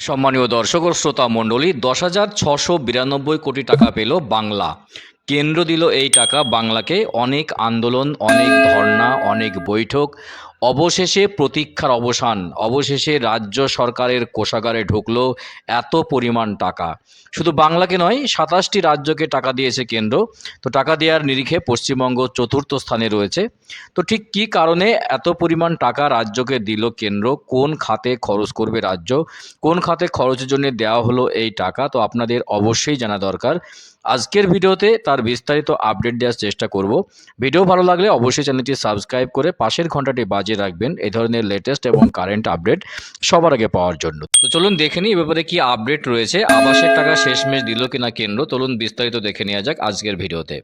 সম্মানীয় দর্শক ও শ্রোতা মণ্ডলী, দশ হাজার ছশো বিরানব্বই কোটি টাকা পেল বাংলা। কেন্দ্র দিল এই টাকা বাংলাকে অনেক আন্দোলন, অনেক ধর্ণা, অনেক বৈঠক অবশেষে প্রতীক্ষার অবসান। অবশেষে রাজ্য সরকারের কোষাগারে ঢুকল এত পরিমাণ টাকা। শুধু বাংলাকে নয়, সাতাশটি রাজ্যকে টাকা দিয়েছে কেন্দ্র। তো টাকা দেওয়ার নিরিখে পশ্চিমবঙ্গ চতুর্থ স্থানে রয়েছে। তো ঠিক কী কারণে এত পরিমাণ টাকা রাজ্যকে দিল কেন্দ্র? কোন খাতে খরচ করবে রাজ্য? কোন খাতে খরচের জন্য দেওয়া হলো এই টাকা? তো আপনাদের অবশ্যই জানা দরকার। আজকের ভিডিওতে তার বিস্তারিত আপডেট দেওয়ার চেষ্টা করব। ভিডিও ভালো লাগলে অবশ্যই চ্যানেলটি সাবস্ক্রাইব করে পাশের ঘন্টাটি বাজিয়ে রাখবেন এই ধরনের লেটেস্ট এবং কারেন্ট আপডেট সবার আগে পাওয়ার জন্য। তো চলুন দেখে নিই ব্যাপারে কি আপডেট রয়েছে। আবাসের টাকা শেষমেশ দিল কিনা কেন্দ্র, চলুন বিস্তারিত দেখে নেওয়া যাক আজকের ভিডিওতে।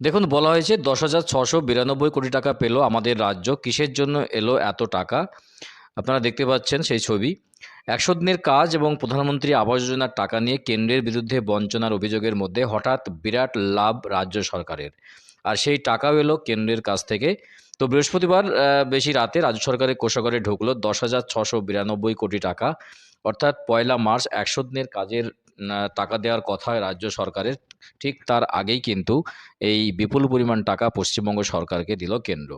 দেখুন, বলা হয়েছে দশ হাজার ছশো বিরানব্বই কোটি টাকা পেল আমাদের রাজ্য। কিসের জন্য এলো এত টাকা? আপনারা দেখতে পাচ্ছেন সেই ছবি। একশো দিনের কাজ এবং প্রধানমন্ত্রী আবাস যোজনার টাকা নিয়ে কেন্দ্রের বিরুদ্ধে বঞ্চনার অভিযোগের মধ্যে হঠাৎ বিরাট লাভ রাজ্য সরকারের। আর সেই টাকাও এলো কেন্দ্রের কাছ থেকে। তো বৃহস্পতিবার বেশি রাতে রাজ্য সরকারের কোষাগারে ঢুকলো দশ হাজার ছশো বিরানব্বই কোটি টাকা। অর্থাৎ পয়লা মার্চ একশো দিনের কাজের টাকা দেওয়ার কথা রাজ্য সরকারের। ঠিক তার আগেই কিন্তু এই বিপুল পরিমাণ টাকা পশ্চিমবঙ্গ সরকারকে দিল কেন্দ্র।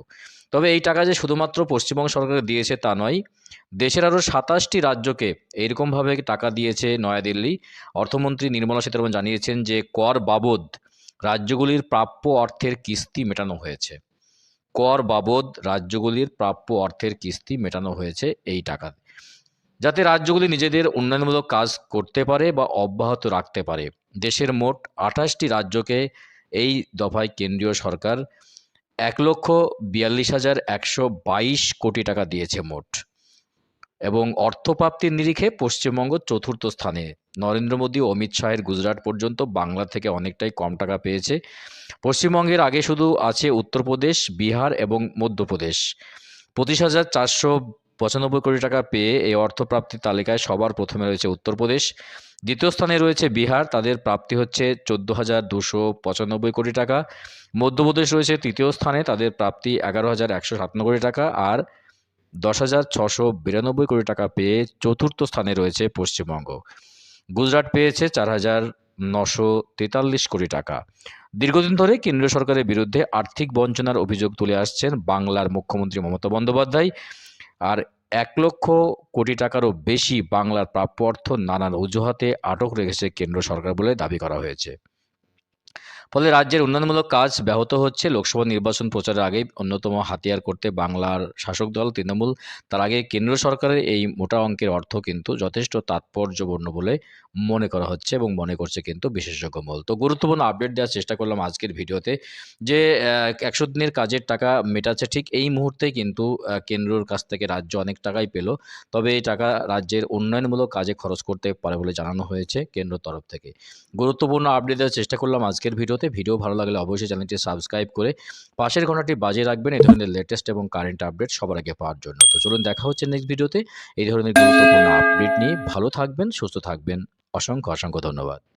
তবে এই টাকা যে শুধুমাত্র পশ্চিমবঙ্গ সরকারকে দিয়েছে তা নয়, দেশের আরও সাতাশটি রাজ্যকে এইরকমভাবে টাকা দিয়েছে নয়াদিল্লি। অর্থমন্ত্রী নির্মলা সীতারামন জানিয়েছেন যে, কর বাবদ রাজ্যগুলির প্রাপ্য অর্থের কিস্তি মেটানো হয়েছে। কর বাবদ রাজ্যগুলির প্রাপ্য অর্থের কিস্তি মেটানো হয়েছে এই টাকা যাতে রাজ্যগুলি নিজেদের উন্নয়নমূলক কাজ করতে পারে বা অব্যাহত রাখতে পারে। দেশের মোট আঠাশটি রাজ্যকে এই দফায় কেন্দ্রীয় সরকার এক লক্ষ বিয়াল্লিশ হাজার একশো বাইশ কোটি টাকা দিয়েছে মোট। এবং অর্থপ্রাপ্তির নিরিখে পশ্চিমবঙ্গ চতুর্থ স্থানে। নরেন্দ্র মোদী অমিত শাহের গুজরাট পর্যন্ত বাংলা থেকে অনেকটাই কম টাকা পেয়েছে। পশ্চিমবঙ্গের আগে শুধু আছে উত্তরপ্রদেশ, বিহার এবং মধ্যপ্রদেশ। পঁচিশ হাজার চারশো পঁচানব্বই কোটি টাকা পেয়ে এই অর্থপ্রাপ্তির তালিকায় সবার প্রথমে রয়েছে উত্তরপ্রদেশ। দ্বিতীয় স্থানে রয়েছে বিহার, তাদের প্রাপ্তি হচ্ছে চোদ্দ হাজার দুশো পঁচানব্বই কোটি টাকা। মধ্যপ্রদেশ রয়েছে তৃতীয় স্থানে, তাদের প্রাপ্তি এগারো হাজার একশো সাতান্ন কোটি টাকা। আর দশ হাজার ছশো বিরানব্বই কোটি টাকা পেয়ে চতুর্থ স্থানে রয়েছে পশ্চিমবঙ্গ। গুজরাট পেয়েছে চার হাজার নশো তেতাল্লিশ কোটি টাকা। দীর্ঘদিন ধরে কেন্দ্রীয় সরকারের বিরুদ্ধে আর্থিক বঞ্চনার অভিযোগ তুলে আসছেন বাংলার মুখ্যমন্ত্রী মমতা বন্দ্যোপাধ্যায়। আর এক লক্ষ কোটি টাকারও বেশি বাংলার প্রাপ্য অর্থ নানান অজুহাতে আটক রেখেছে কেন্দ্র সরকার বলে দাবি করা হয়েছে। ফলে রাজ্যের উন্নয়নমূলক কাজ ব্যাহত হচ্ছে। লোকসভা নির্বাচন প্রচারের আগে অন্যতম হাতিয়ার করতে বাংলার শাসক দল তৃণমূল। তার আগে কেন্দ্র সরকারের এই মোটা অঙ্কের অর্থ কিন্তু যথেষ্ট তাৎপর্যপূর্ণ বলে মনে করা হচ্ছে এবং মনে করছে কিন্তু বিশেষজ্ঞ মহল তো গুরুত্বপূর্ণ আপডেট দেওয়ার চেষ্টা করলাম আজকের ভিডিওতে যে একশো দিনের কাজের টাকা মেটাচ্ছে ঠিক এই মুহূর্তে কিন্তু কেন্দ্রর কাছ থেকে রাজ্য অনেক টাকাই পেল। তবে এই টাকা রাজ্যের উন্নয়নমূলক কাজে খরচ করতে পারে বলে জানানো হয়েছে কেন্দ্র তরফ থেকে। গুরুত্বপূর্ণ আপডেট দেওয়ার চেষ্টা করলাম আজকের ভিডিওতে, ভিডিও ভালো লাগলে অবশ্যই চ্যানেলটি সাবস্ক্রাইব করে পাশের ঘন্টাটি বাজিয়ে রাখবেন। এই ধরনের লেটেস্ট এবং কারেন্ট আপডেট সবার আগে পাওয়ার জন্য। তো চলুন দেখা হচ্ছে নেক্সট ভিডিওতে এই ধরনের গুরুত্বপূর্ণ আপডেট নিয়ে ভালো থাকবেন, সুস্থ থাকবেন। অসংখ্য অসংখ্য ধন্যবাদ।